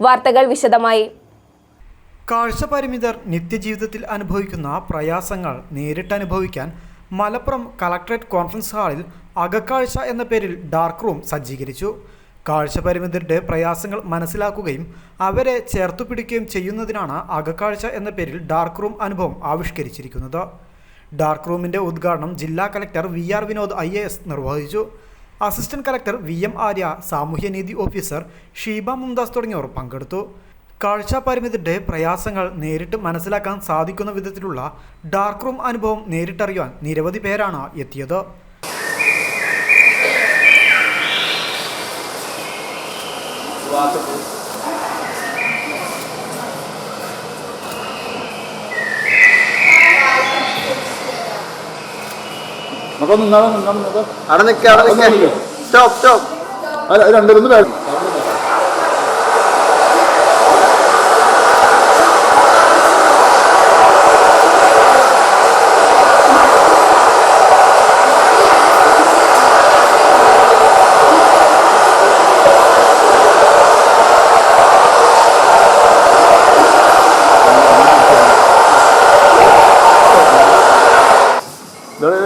വാർത്തകൾ വിശദമായി. കാഴ്ചപരിമിതർ നിത്യജീവിതത്തിൽ അനുഭവിക്കുന്ന പ്രയാസങ്ങൾ നേരിട്ടനുഭവിക്കാൻ മലപ്പുറം കളക്ടറേറ്റ് കോൺഫറൻസ് ഹാളിൽ അകക്കാഴ്ച എന്ന പേരിൽ ഡാർക്ക് റൂം സജ്ജീകരിച്ചു. കാഴ്ചപരിമിതരുടെ പ്രയാസങ്ങൾ മനസ്സിലാക്കുകയും അവരെ ചേർത്തുപിടിക്കുകയും ചെയ്യുന്നതിനാണ് അകക്കാഴ്ച എന്ന പേരിൽ ഡാർക്ക് റൂം അനുഭവം ആവിഷ്കരിച്ചിരിക്കുന്നത്. ഡാർക്ക് റൂമിന്റെ ഉദ്ഘാടനം ജില്ലാ കലക്ടർ വി ആർ വിനോദ് ഐ നിർവഹിച്ചു. Assistant collector V M Arya സാമൂഹ്യനീതി ഓഫീസർ ഷീബ മുംദാസ് തുടങ്ങിയവർ പങ്കെടുത്തു. കാഴ്ച പരിമിതരുടെ പ്രയാസങ്ങൾ നേരിട്ട് മനസ്സിലാക്കാൻ സാധിക്കുന്ന വിധത്തിലുള്ള ഡാർക്ക് റൂം അനുഭവം നേരിട്ടറിയാൻ നിരവധി പേരാണ് എത്തിയത്. നിന്നാലോ നിന്നാളെ നിന്നാളെ അവിടെ നിൽക്കുക അവിടെ നിൽക്കുക സ്റ്റോപ്പ് സ്റ്റോപ്പ്. അല്ല രണ്ടുപേരൊന്ന് വേണം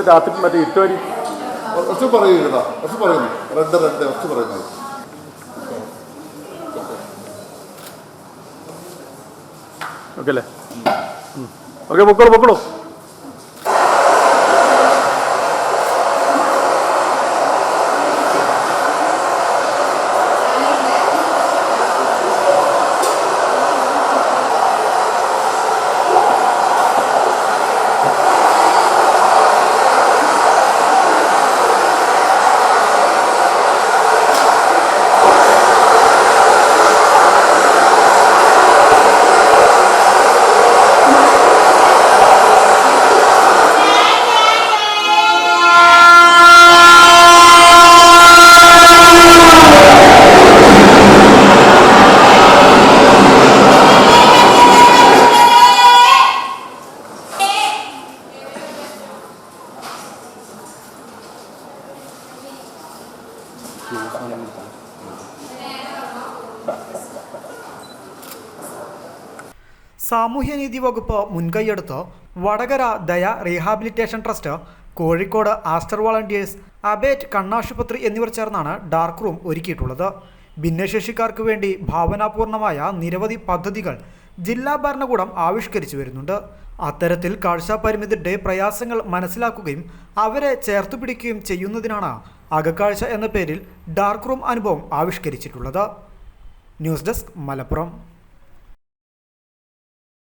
രാത്രി മറ്റേ ഇട്ട് വരി. കുറച്ച് പറയുന്നു. കുറച്ച് പറയുന്നത്. ഓക്കെ അല്ലേ? ഓക്കെ പൊക്കോളൂ പൊക്കോളൂ. സാമൂഹ്യനീതി വകുപ്പ് മുൻകൈയെടുത്ത് Vadakara Daya rehabilitation trust Kozhikode Aster volunteers Abate കണ്ണാശുപത്രി എന്നിവർ ചേർന്നാണ് ഡാർക്ക് റൂം ഒരുക്കിയിട്ടുള്ളത്. ഭിന്നശേഷിക്കാർക്ക് വേണ്ടി ഭാവനാപൂർണമായ നിരവധി പദ്ധതികൾ ജില്ലാ ഭരണകൂടം ആവിഷ്കരിച്ചു വരുന്നുണ്ട്. അത്തരത്തിൽ കാഴ്ചാപരിമിതരുടെ പ്രയാസങ്ങൾ മനസ്സിലാക്കുകയും അവരെ ചേർത്തുപിടിക്കുകയും ചെയ്യുന്നതിനാണ് അകക്കാഴ്ച എന്ന പേരിൽ ഡാർക്ക് റൂം അനുഭവം ആവിഷ്കരിച്ചിട്ടുള്ളത്. News desk Malappuram.